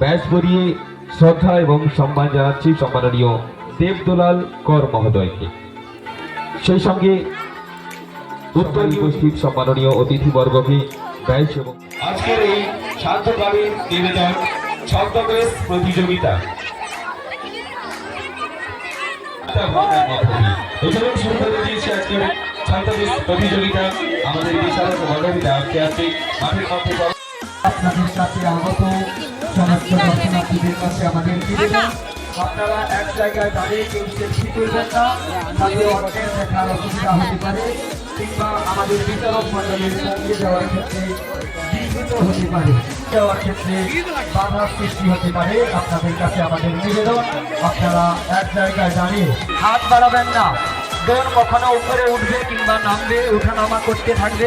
ব্যাস পরিয়ে শ্রদ্ধা এবং সম্মান জানাচ্ছি সম্মাননীয় দেবদোলাল কর মহোদয়কে। সেই সঙ্গে উত্তর উপস্থিত সম্মাননীয় অতিথিবর্গকে ব্যাস এবং আজকের এই শান্তকালীন নিবেদন ছদ্মবেশ প্রতিযোগিতা। প্রতিযোগিতা, আমাদের বিশাল সহযোগিতা আজকে আজকে মাঠের মধ্যে আপনাদের কাছে আগত সমস্ত দর্শনার্থীদের কাছে আমাদের আপনারা এক জায়গায় দাঁড়িয়ে কেউ করবেন না অর্থের দেখার অসুবিধা হতে পারে, কিংবা আমাদের বিচারক মন্ডলের সঙ্গে যাওয়ার ক্ষেত্রে হতে পারে, যাওয়ার ক্ষেত্রে বাধার সৃষ্টি হতে পারে। আপনাদের কাছে আমাদের নিবেদন, আপনারা এক জায়গায় দাঁড়িয়ে হাত বাড়াবেন না। দোন কখনো উপরে উঠবে কিংবা নামবে, উঠানামা করতে থাকবে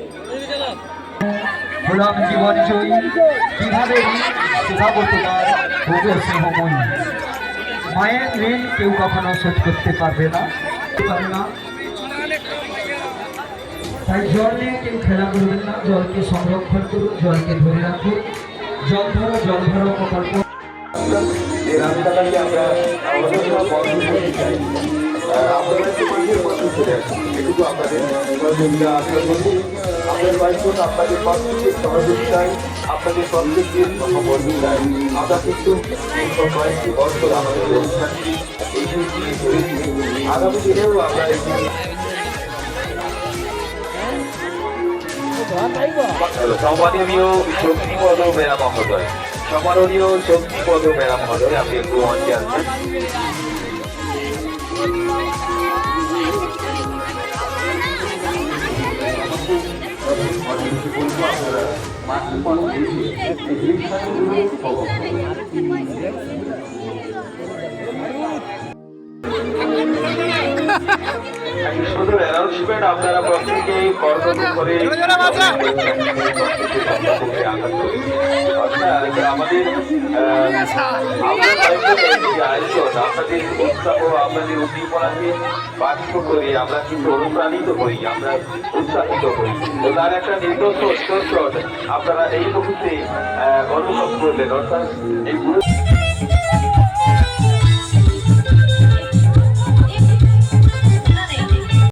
গোলাম জীবন জয়ী। কীভাবে সেভাবো তোমার ভোগে স্নেহময়ী মায়ের ঋণ কেউ কখনো শোধ করতে পারবে না। তাই জল নিয়ে কেউ খেলা করবেন না। জলকে সংরক্ষণ করুন, জলকে ধরে রাখুন। জল ধরো জল ধরো প্রকল্প। আমরা আমাদের করতে চাই আপনাদের সহযোগিতা আশা করছি আপনাদের বাড়ির আপনাদের প্রত্যেকের সহযোগিতায় আপনাদের প্রত্যেকের সহমর্মিতায় আমরা কিন্তু কয়েকটি বছর আমাদের অনুষ্ঠানটি আগামী দিনেও আমরা এই সম্মাননীয় শক্তিপদ মেরা মহোদয়। সম্মাননীয় শক্তিপদ মেরা মহোদয়, আপনি একটু মঞ্চে শুধু অ্যানাউন্সমেন্ট আপনারা প্রত্যেকে কর্তব্য করে আমাদের আয়োজন আপনাদের উৎসাহ আপনাদের উদ্দীপনাকে বাধ্য করি আমরা কিন্তু অনুপ্রাণিত হই আমরা উৎসাহিত হই তো তার একটা নির্দিষ্ট আপনারা এই মুহূর্তে অনুভব করলেন অর্থাৎ এই